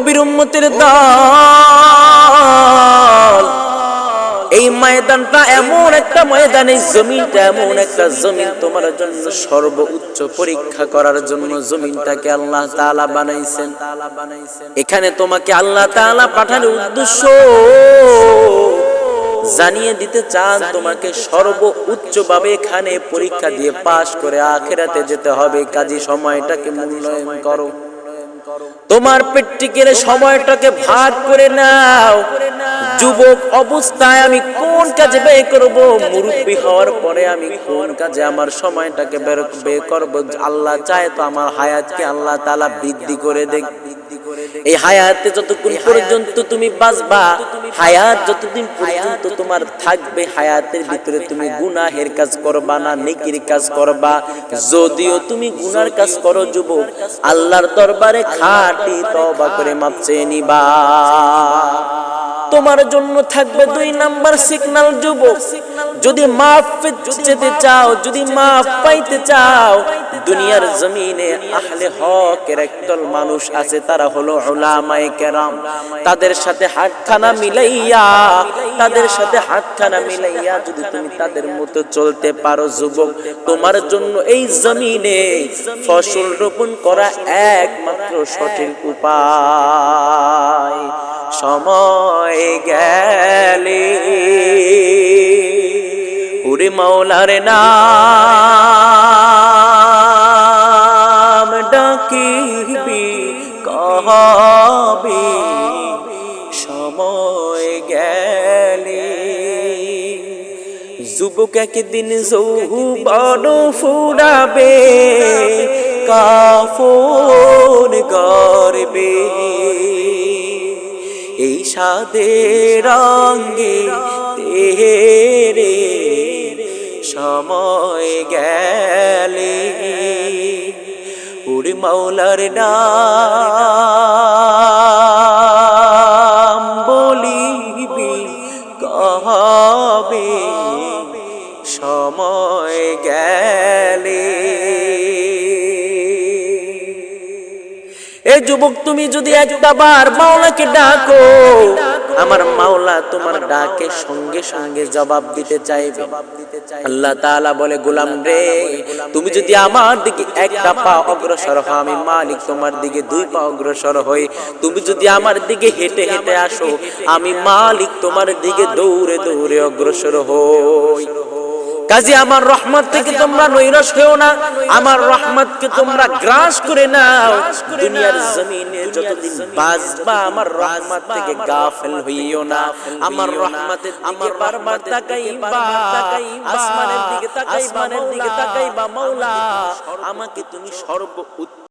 নবীর উম্মতের দল। এই ময়দানটা এমন একটা ময়দান, এই জমিনটা এমন একটা জমিন তোমার জন্য সর্ব উচ্চ পরীক্ষা করার জন্য জমিনটাকে আল্লাহ তাআলা বানাইছেন। এখানে তোমাকে আল্লাহ তাআলা পাঠানোর উদ্দেশ্য জানিয়ে দিতে চান, তোমাকে সর্ব উচ্চ ভাবে এখানে পরীক্ষা দিয়ে পাশ করে আখেরাতে যেতে হবে। কাজী সময়টাকে মূল্যায়ন করো। তোমার প্র্যাকটিক্যাল সময়টাকে ভাগ করে নাও। যুবক অবস্থায় আমি কোন কাজে ব্যয় করব? মুরব্বী হওয়ার পরে আমি কোন কাজে আমার সময়টাকে ব্যয় করব? আল্লাহ চায় তো আমার হায়াতকে আল্লাহ তাআলা বৃদ্ধি করে দেখ। এই হায়াতে যতক্ষণ পর্যন্ত তুমি বাঁচবা হায়াত যতদিন পর্যন্ত তোমার থাকবে হায়াতের ভিতরে তুমি গুনাহের কাজ করবা না নেকির কাজ করবা যদিও তুমি গুনার কাজ করো যুবক আল্লাহর দরবারে খাটি তবা করে মাপ চেয়ে নিবা। তোমার জন্য থাকবে দুই নাম্বার সিগন্যাল যুবক। যদি মাফ যেতে চাও, যদি মাফ পাইতে চাও, দুনিয়ার জমিনে আহলে হকের একদল মানুষ আছে, তারা হলো উলামায়ে কেরাম। তাদের সাথে হাতখানা মিলাইয়া, তাদের সাথে হাতখানা মিলাইয়া যদি তুমি তাদের মতো চলতে পারো যুবক, তোমার জন্য এই জমিনে ফসল রোপণ করা একমাত্র সঠিক উপায়। সময় গেলে। ওরে মাওলার নাম ডাকিবি, কহবি, সময় গেলে। যুবক একদিন যৌবন ফুরাবে, কাফন করবে। এই সাদের রঙ্গে তেরে সময় গেলে উড়ি মাওলার নাম বলিবি কবে সময় গেলে এ যুবক, তুমি যদি একটা বার মাওলাকে ডাকো, আমার মাওলা তোমার ডাকে সঙ্গে সঙ্গে জবাব দিতে চাইবে। আল্লাহ তাআলা বলে, গোলাম রে, তুমি যদি আমার দিকে একটা পা অগ্রসর হও, আমি মালিক তোমার দিকে দুই পা অগ্রসর হই। তুমি যদি আমার দিকে হেঁটে হেঁটে আসো, আমি মালিক তোমার দিকে দৌড়ে দৌড়ে অগ্রসর হই। কাজে আমার রহমত থেকে তোমরা নৈরাশ হও না আমার রহমতকে তোমরা গ্রাস করে নাও। দুনিয়ার জমিনে যতদিন বাঁচবা আমার রহমত থেকে গাফেল হইও না। আমার রহমতের আমার বারবার তাকাইবা আসমানের দিকে তাকাইবা আসমানের দিকে তাকাইবা মাওলা আমাকে তুমি সর্ব